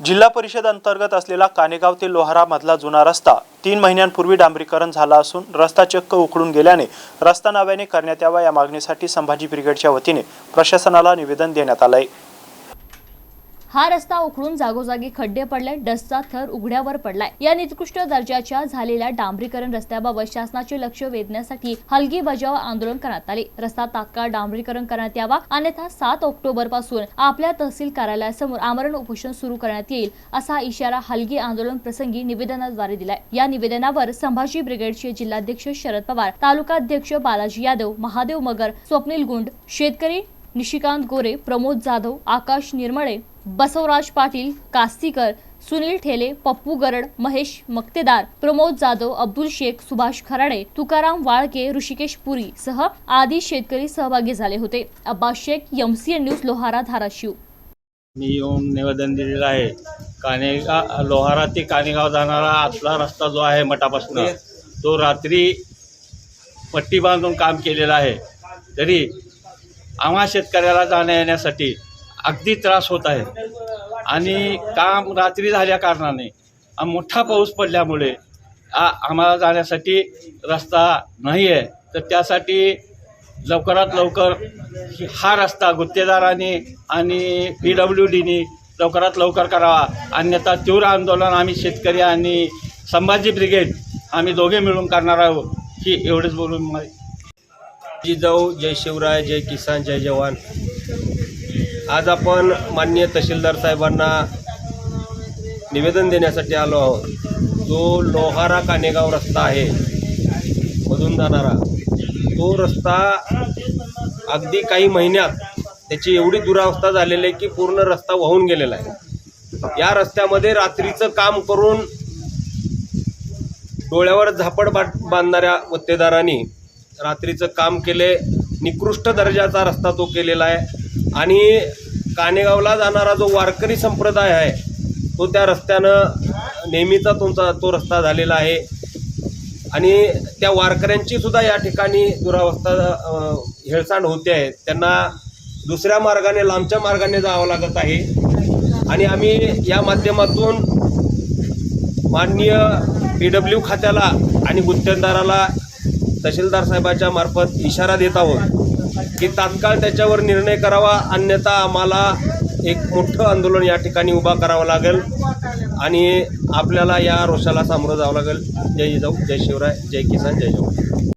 जिल्हा परिषद अंतर्गत असलेला कानेगाव ते लोहारा मधला जुना रस्ता तीन महिन्यांपूर्वी डांबरीकरण झाला असून रस्ता चक्क उखडून गेल्याने रस्ता नव्याने करण्यात यावा या मागणीसाठी संभाजी ब्रिगेडच्या वतीने प्रशासनाला निवेदन देण्यात आलं आहे हा रस्ता उखडून जागोजागी खड्डे पडले डस्टचा थर उघड्यावर पडलाय. या निकृष्ट दर्जाच्या झालेल्या डांबरीकरण रस्त्याबाबत शासनाचे लक्ष वेधण्यासाठी हलगी बजाव आंदोलन करण्यात आले. रस्ता तात्काळ डांबरीकरण करण्यात यावा. अन्यथा सात ऑक्टोबरपासून आपल्या तहसील कार्यालयासमोर आमरण उपोषण सुरू करण्यात येईल असा इशारा हलगी आंदोलन प्रसंगी निवेदनाद्वारे दिलाय. या निवेदनावर संभाजी ब्रिगेडचे जिल्हाध्यक्ष शरद पवार तालुकाध्यक्ष बालाजी यादव महादेव मगर स्वप्नील गुंड शेतकरी निशिकांत गोरे प्रमोद जाधव आकाश निर्मळे बसवराज पाटील कास्तीकर सुनील ठेले पप्पू गरड महेश मक्तेदार प्रमोद जाधव अब्दुल शेख सुभाष खराडे तुकाराम वाळके ऋषिकेश पुरी सह आदी शेतकरी सहभागी झाले होते. Abbas Sheikh MCN news Lohara Dharashiv. मी येऊन निवेदन दिलेलं आहे. कानेगाव लोहारा ते कानेगाव जाणारा आपला रस्ता जो आहे मठापासून तो रात्री पट्टी बांधून काम केलेला आहे. तरी आम्हा शेतकऱ्याला जाण्या येण्यासाठी अगदी त्रास होत आहे. आणि काम रात्री झाल्या कारणाने मोठा पाऊस पडल्यामुळे आ आम्हाला जाण्यासाठी रस्ता नाही आहे. तर त्यासाठी लवकरात लवकर हा रस्ता गुत्तेदारांनी आणि पी डब्ल्यू डीनी लवकरात लवकर करावा. अन्यथा तीव्र आंदोलन आम्ही शेतकरी आणि संभाजी ब्रिगेड आम्ही दोघे मिळून करणार आहोत ही एवढंच बोलून मला जिजाऊ जय शिवराय जय किसान जय जवान. आज आपण माननीय तहसीलदार साहेबांना निवेदन देण्यासाठी आलो आहोत. जो लोहारा कानेगाव रस्ता आहे मधून जाणारा तो रस्ता अगदी काही महिन्यात त्याची एवढी दुरावस्था झालेली आहे की पूर्ण रस्ता वाहून गेलेला आहे. या रस्त्यामध्ये रात्रीचं काम करून डोळ्यावर झापड बांधणाऱ्या वत्तेदारांनी रात्रीचं काम केले निकृष्ट दर्जाचा रस्ता तो केलेला आहे. आणि कानेगावला जाणारा जो वारकरी संप्रदाय आहे तो त्या रस्त्यानं नेहमीचा तुमचा तो रस्ता झालेला आहे. आणि त्या वारकऱ्यांची सुद्धा या ठिकाणी दुरावस्था हेळसांड होते आहे त्यांना दुसऱ्या मार्गाने लांबच्या मार्गाने जावं लागत आहे. आणि आम्ही या माध्यमातून माननीय पी डब्ल्यू खात्याला आणि गुत्तेदाराला तहसीलदार साहेबाच्या मार्फत इशारा देत आहोत की तात्काळ त्याच्यावर निर्णय करावा अन्यथा आम्हाला एक मोठं आंदोलन या ठिकाणी उभा करावं लागेल आणि आपल्याला या रोषाला सामोरं जावं लागेल. जय जाऊ जय शिवराय जय किसान जय जवान.